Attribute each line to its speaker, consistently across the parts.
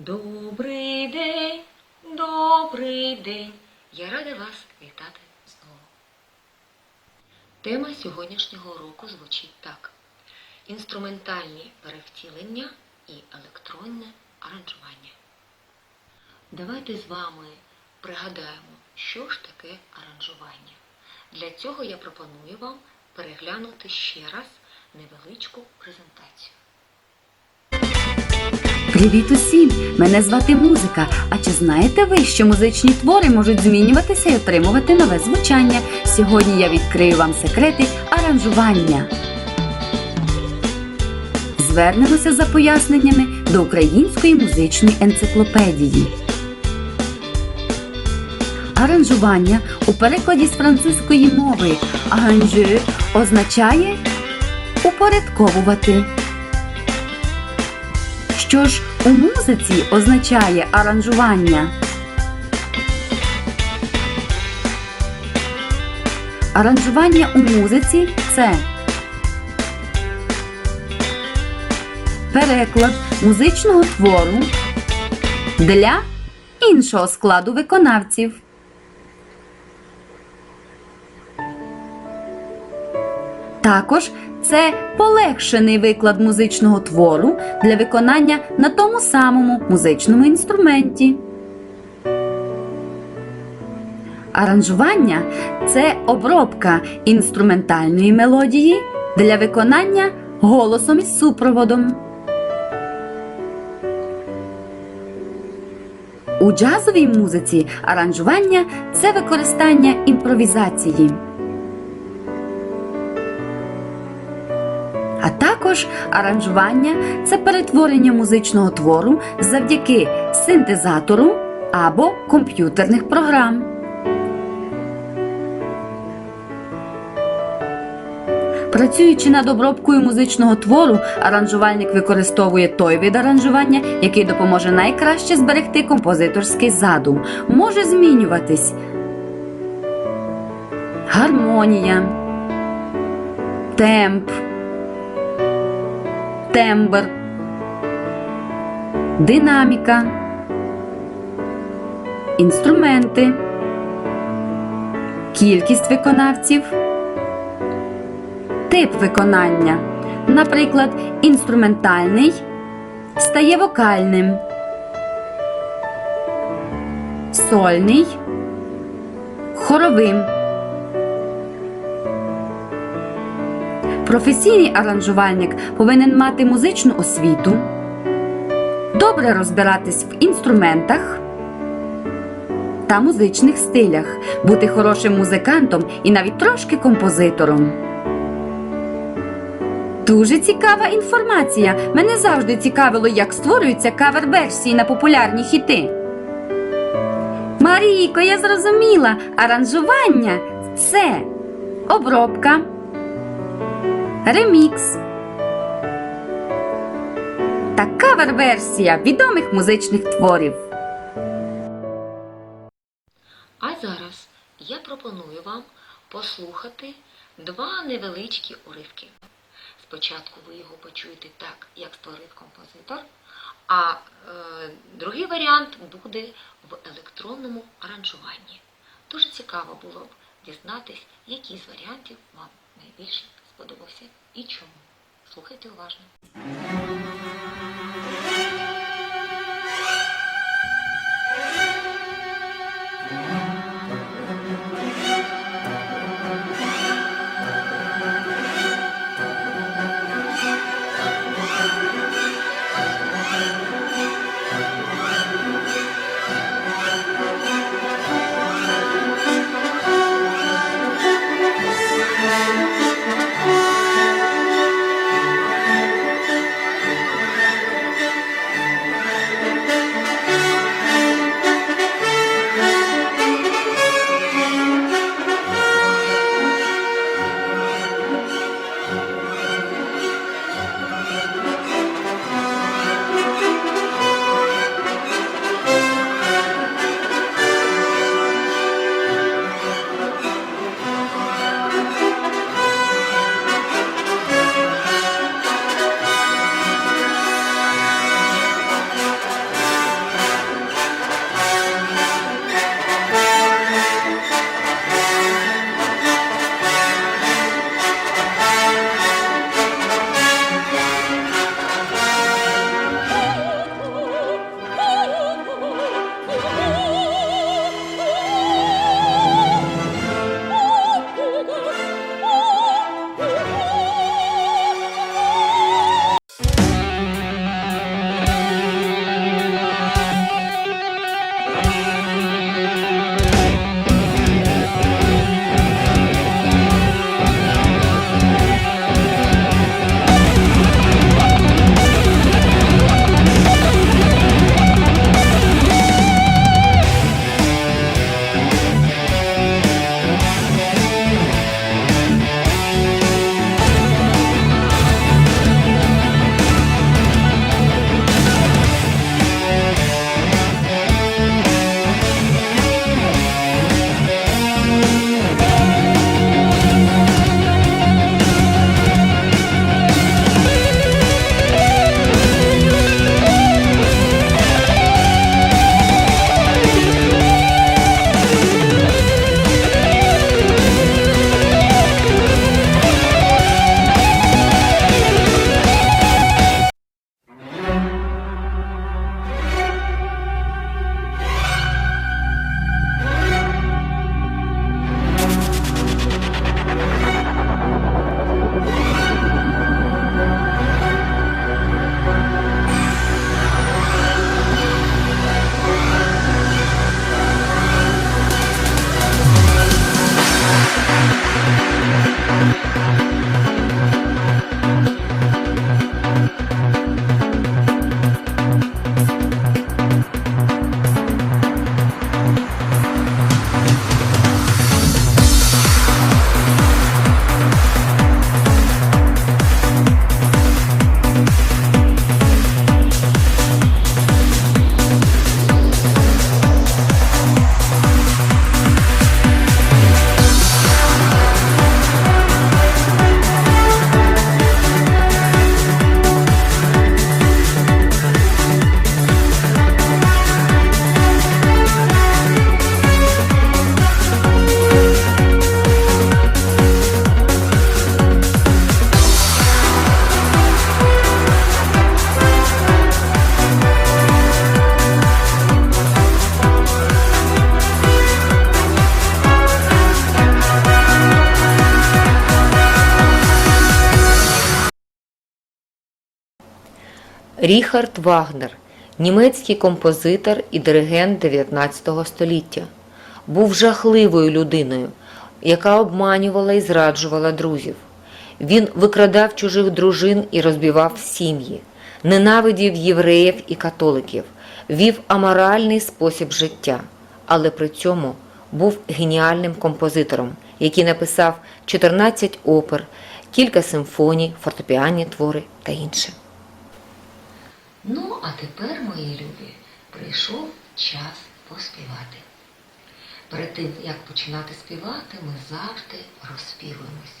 Speaker 1: Добрий день, добрий день. Я рада вас вітати знову. Тема сьогоднішнього уроку звучить так: інструментальні перевтілення і електронне аранжування. Давайте з вами пригадаємо, що ж таке аранжування. Для цього я пропоную вам переглянути ще раз невеличку презентацію.
Speaker 2: Привіт усім! Мене звати Музика. А чи знаєте ви, що музичні твори можуть змінюватися і отримувати нове звучання? Сьогодні я відкрию вам секрети аранжування. Звернемося за поясненнями до української музичної енциклопедії. Аранжування у перекладі з французької мови «arranger» означає упорядковувати. Що ж у музиці означає аранжування? Аранжування у музиці це переклад музичного твору для іншого складу виконавців. Також це полегшений виклад музичного твору для виконання на тому самому музичному інструменті. Аранжування це обробка інструментальної мелодії для виконання голосом із супроводом. У джазовій музиці аранжування це використання імпровізації. Також аранжування це перетворення музичного твору завдяки синтезатору або комп'ютерних програм. Працюючи над обробкою музичного твору, аранжувальник використовує той вид аранжування, який допоможе найкраще зберегти композиторський задум. Може змінюватись гармонія, темп тембр, динаміка, інструменти, кількість виконавців, тип виконання. Наприклад, інструментальний стає вокальним, сольний хоровим. Професійний аранжувальник повинен мати музичну освіту, добре розбиратись в інструментах та музичних стилях, бути хорошим музикантом і навіть трошки композитором. Дуже цікава інформація. Мене завжди цікавило, як створюються кавер-версії на популярні хіти. Марійко, я зрозуміла, аранжування це обробка ремікс та кавер-версія відомих музичних творів.
Speaker 1: А зараз я пропоную вам послухати два невеличкі уривки. Спочатку ви його почуєте так, як створив композитор, а е, другий варіант буде в електронному аранжуванні. Дуже цікаво було б дізнатись, який з варіантів вам найбільше сподобався і чому. Слухайте уважно. Ріхард Вагнер, німецький композитор і диригент 19 століття, був жахливою людиною, яка обманювала і зраджувала друзів. Він викрадав чужих дружин і розбивав сім'ї, ненавидів євреїв і католиків, вів аморальний спосіб життя, але при цьому був геніальним композитором, який написав 14 опер, кілька симфоній, фортепіанні твори та інше. Ну, а тепер, мої любі, прийшов час поспівати. Перед тим, як починати співати, ми завжди розспівуємось.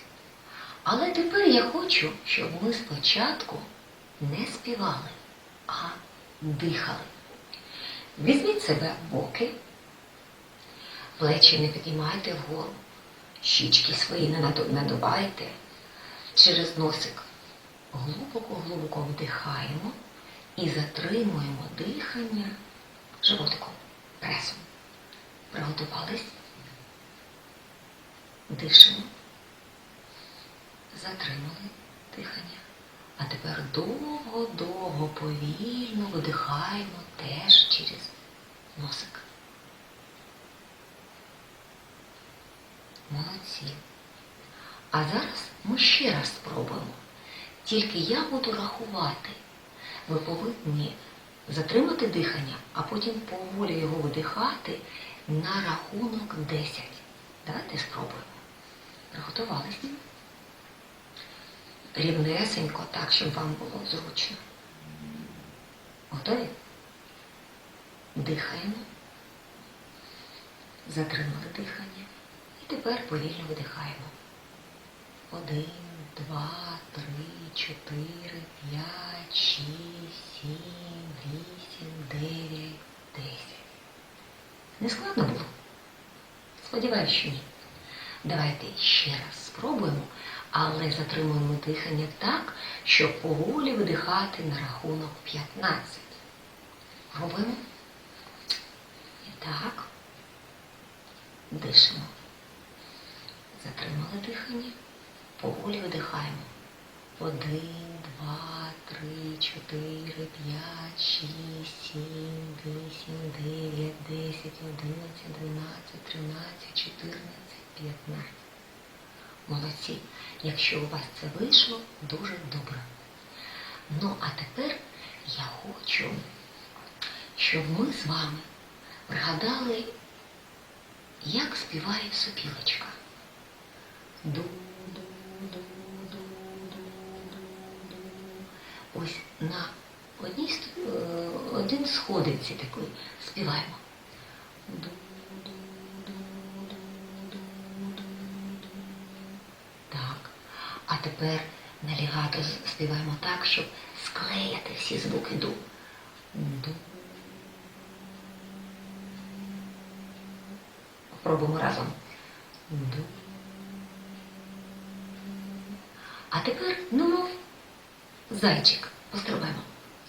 Speaker 1: Але тепер я хочу, щоб ми спочатку не співали, а дихали. Візьміть себе в боки, плечі не підіймайте вгору, щічки свої не наду- надувайте. Через носик глибоко-глибоко вдихаємо і затримуємо дихання животиком, пресом. Приготувались. Дишимо. Затримали дихання. А тепер довго-довго повільно видихаємо теж через носик. Молодці. А зараз ми ще раз спробуємо. Тільки я буду рахувати. Ви повинні затримати дихання, а потім поволі його видихати на рахунок 10. Давайте спробуємо. Приготувалися? Рівнесенько, так, щоб вам було зручно. Готові? Дихаємо. Затримали дихання. І тепер повільно видихаємо. Один, два, три, чотири, п'ять, шість, сім, вісім, дев'ять, десять. Не складно було? Сподіваюсь, що ні. Давайте ще раз спробуємо, але затримуємо дихання так, щоб поволі видихати на рахунок 15. Пробуємо. І так. Дишимо. Затримали дихання. Поволі видихаємо. Один, два, три, чотири, п'ять, шість, сім, вісім, дев'ять, десять, одинадцять, дванадцять, тринадцять, чотирнадцять, п'ятнадцять. Молодці. Якщо у вас це вийшло, дуже добре. Ну, а тепер я хочу, щоб ми з вами пригадали, як співає сопілочка. Ду, Ось на одній е, один сходинці такий співаємо. Так. А тепер на лігато співаємо так, щоб склеяти всі звуки ду. Ду. Пробуємо разом. Ду. А тепер, ну, мов, зайчик, пострибаємо.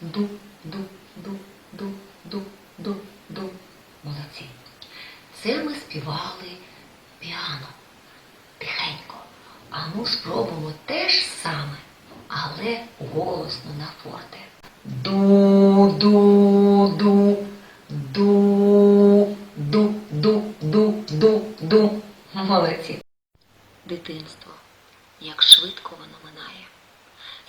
Speaker 1: Ду, ду, ду, ду, ду, ду, ду. Молодці. Це ми співали піано. Тихенько. А ну спробуємо те ж саме, але голосно на форте. Ду, ду, ду, ду, ду, ду, ду, ду, ду. Молодці. Дитинство. Як швидко воно минає.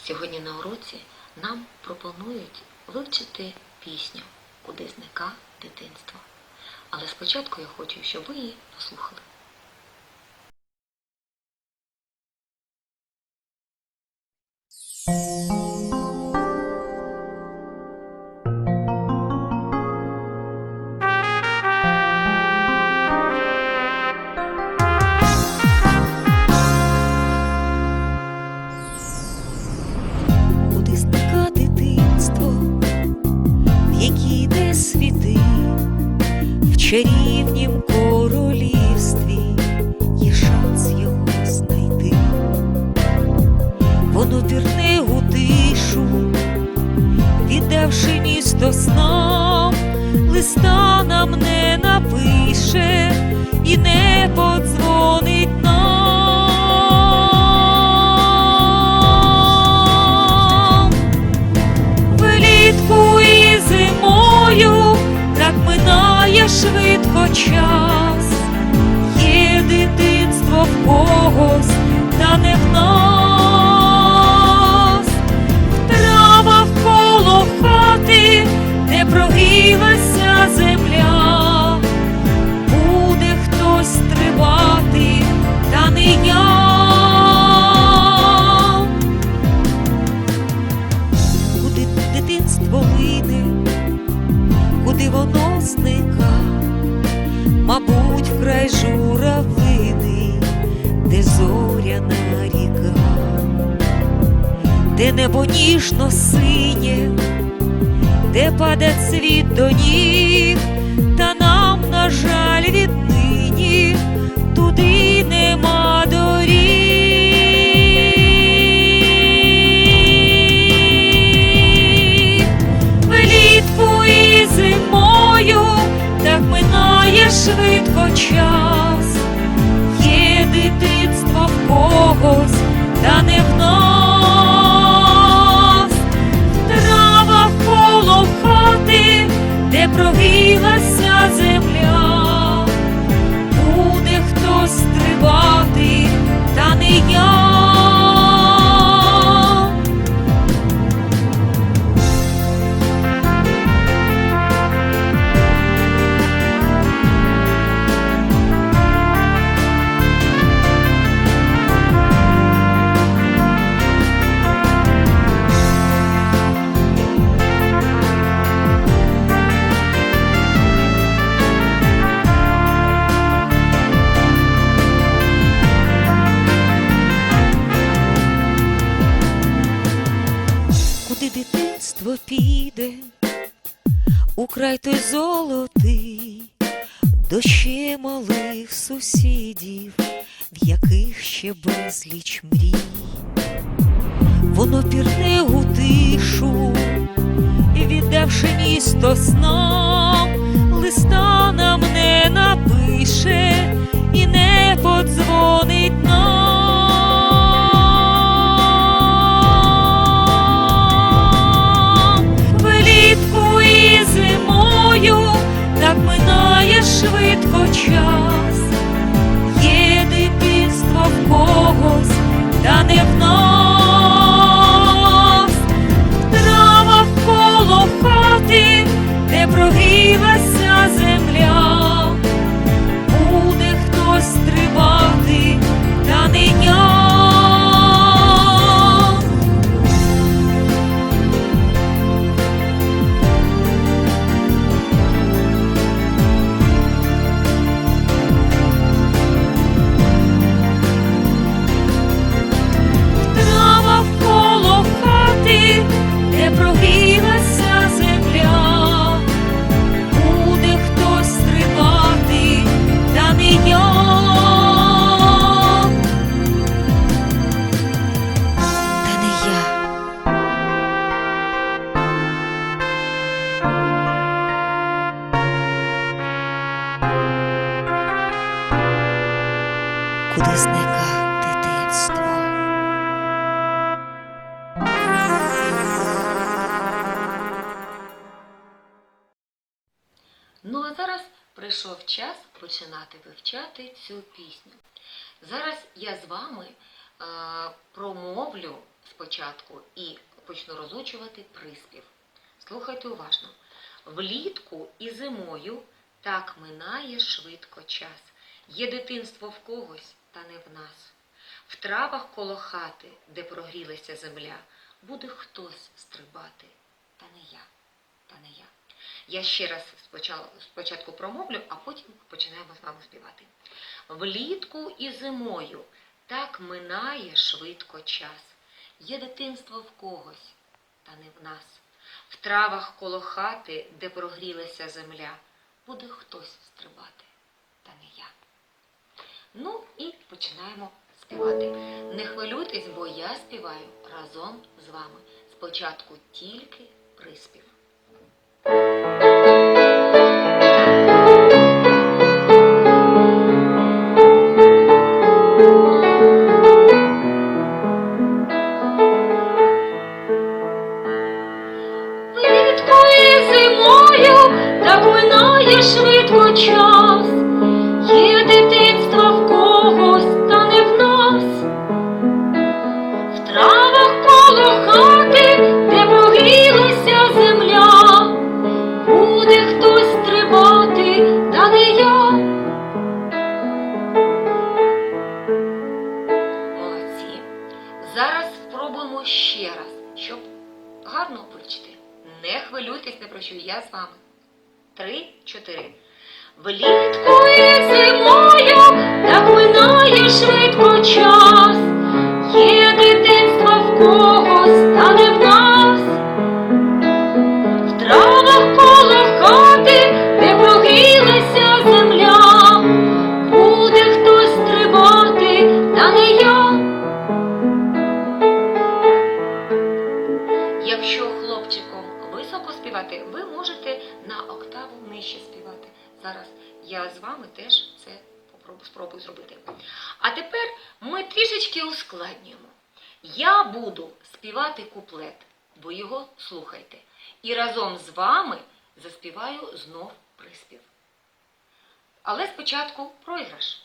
Speaker 1: Сьогодні на уроці нам пропонують вивчити пісню Куди зника дитинство. Але спочатку я хочу, щоб ви її послухали.
Speaker 3: Світи, в чарівнім королівстві є шанс його знайти. Воно пірне у тишу, віддавши місто снам, листа нам не напише і не подзвонить нам. летить
Speaker 1: швидко час, є дитинство в когось, та не в нас. Світ до ніг, та нам, на жаль, віднині туди нема доріг. Влітку і зимою так минає швидко час. Край той золотий, до ще малих сусідів, в яких ще безліч мрій. Воно пірне у тишу, і віддавши місто сном листа
Speaker 4: зараз прийшов час починати вивчати цю пісню. Зараз я з вами е, промовлю спочатку і почну розучувати приспів. Слухайте уважно. Влітку і зимою так минає швидко час. Є дитинство в когось, та не в нас. В травах коло хати, де прогрілася земля, буде хтось стрибати, та не я, та не я. Я ще раз спочатку, промовлю, а потім починаємо з вами співати. Влітку і зимою так минає швидко час. Є дитинство в когось, та не в нас. В травах коло хати, де прогрілася земля, буде хтось стрибати, та не я. Ну і починаємо співати. Не хвилюйтесь, бо я співаю разом з вами. Спочатку тільки приспів. Влітку і зимою так минає швидко час.
Speaker 1: Куплет, бо його слухайте. І разом з вами заспіваю знов приспів. Але спочатку проіграш.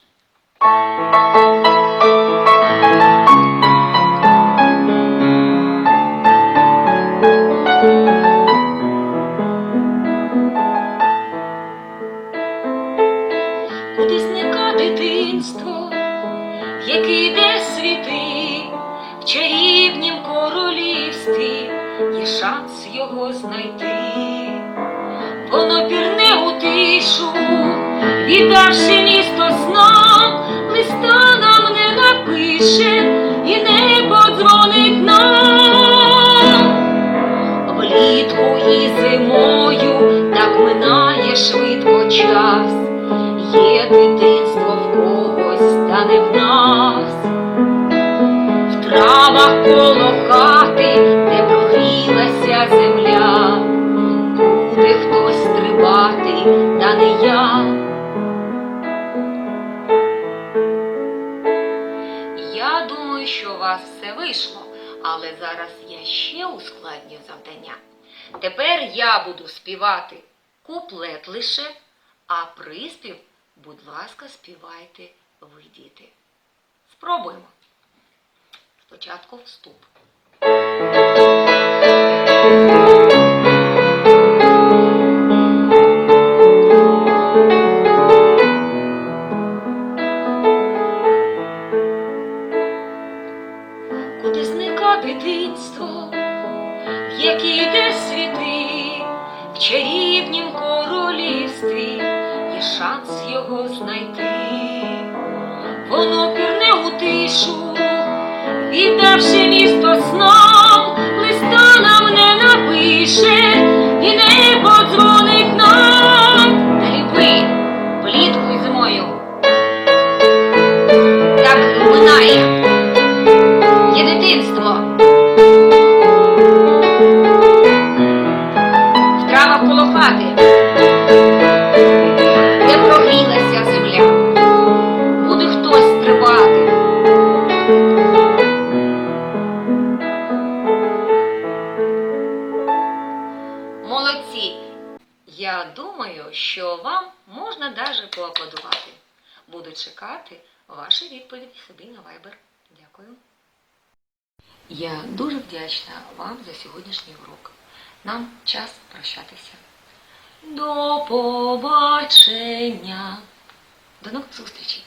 Speaker 1: Напише і не подзвонить нам. Влітку і зимою так минає швидко час. Але зараз я ще ускладнюю завдання. Тепер я буду співати куплет лише, а приспів, будь ласка, співайте ви, діти. Спробуємо. Спочатку вступ. Куди зника дитинство, в якій йде світи, в чарівнім королівстві є шанс його знайти. Воно пірне у тишу, віддавши місто сном, листа нам не напише і не поаплодувати. Буду чекати ваші відповіді собі на Viber. Дякую. Я дуже вдячна вам за сьогоднішній урок. Нам час прощатися. До побачення. До нових зустрічей!